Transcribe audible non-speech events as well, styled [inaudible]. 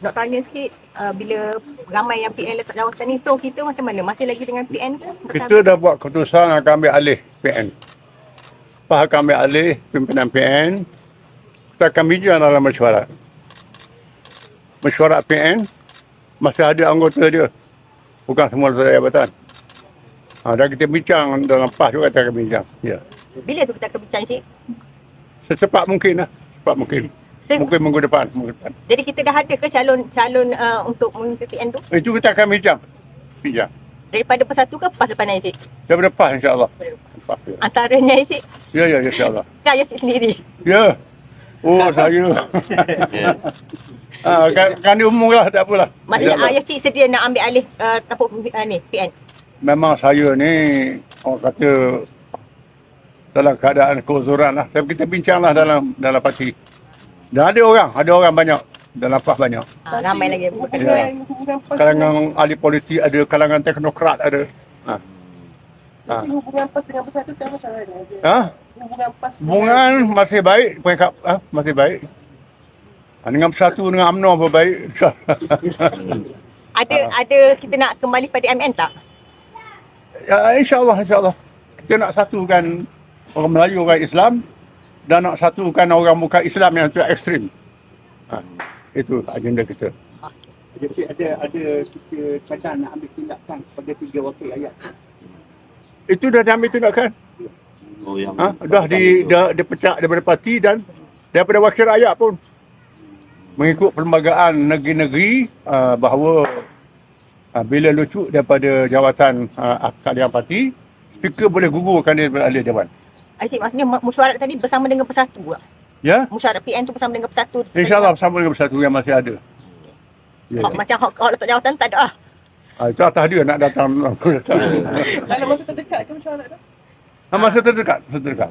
nak tanya sikit uh, bila ramai yang PN letak jawatan ni so kita macam mana masih lagi dengan PN ke Kita dah buat keputusan akan ambil alih PN. Lepas akan ambil alih pimpinan PN, kita akan bincang dalam mesyuarat. Mesyuarat PN, masih ada anggota dia. Bukan semua letak jabatan. Ha, dan kita bincang dalam PAS juga kita akan bincang. Ya. bila tu kita akan bincang cik Secepat mungkin lah. Secepat mungkin. So, Mungkin minggu depan. Minggu depan. jadi kita dah ada ke calon calon uh, untuk memimpin PN tu Itu kita akan bincang. Bincang. daripada persatu ke pas depan cik Daripada PAS insyaAllah. PAS, ya. antaranya cik Ya, ya, insyaAllah. kan ayah cik sendiri Ya. Oh, saya. ha, [laughs] kan, kan dia umum lah, tak apalah. maksudnya InsyaAllah. ayah cik sedia nak ambil alih uh, tampuk uh, ni PN Memang saya ni, orang kata, dalam keadaan keuzuran lah. Tapi kita bincang lah dalam dalam parti. Dan ada orang, ada orang banyak. Dalam PAS banyak. uh, ramai lagi yang Ya. Kalangan ahli politik ada, kalangan teknokrat ada. Ha. Macam hubungan PAS dengan Bersatu sekarang macam mana? Ha? Hubungan PAS dengan- Hubungan masih baik, peringkat ha? masih baik. Ha, dengan bersatu dengan UMNO pun baik. ada [laughs] ada kita nak kembali pada MN tak Ya, insyaAllah, insyaAllah. Kita nak satukan orang Melayu, orang Islam dan nak satukan orang bukan Islam yang tu ekstrim. Ha, itu agenda kita. Jadi ada ada kita cadang nak ambil tindakan kepada tiga wakil ayat. Itu dah diambil tindakan. Oh yang Ha, dah di dah dipecah daripada parti dan daripada wakil rakyat pun mengikut perlembagaan negeri-negeri uh, bahawa uh, bila lucu daripada jawatan uh, keadilan parti, speaker boleh gugurkan dia daripada ahli jawatan. Ah, Cik maksudnya mesyuarat tadi bersama dengan persatu tak? Ya? Mesyuarat PN tu bersama dengan persatu InsyaAllah bersama dengan bersatu yang masih ada. Ya, Hak, macam hak, hak letak jawatan tak ada lah Ah, itu atas dia nak datang. [laughs] Dalam masa terdekat ke macam mana? Ah, masa terdekat, masa terdekat.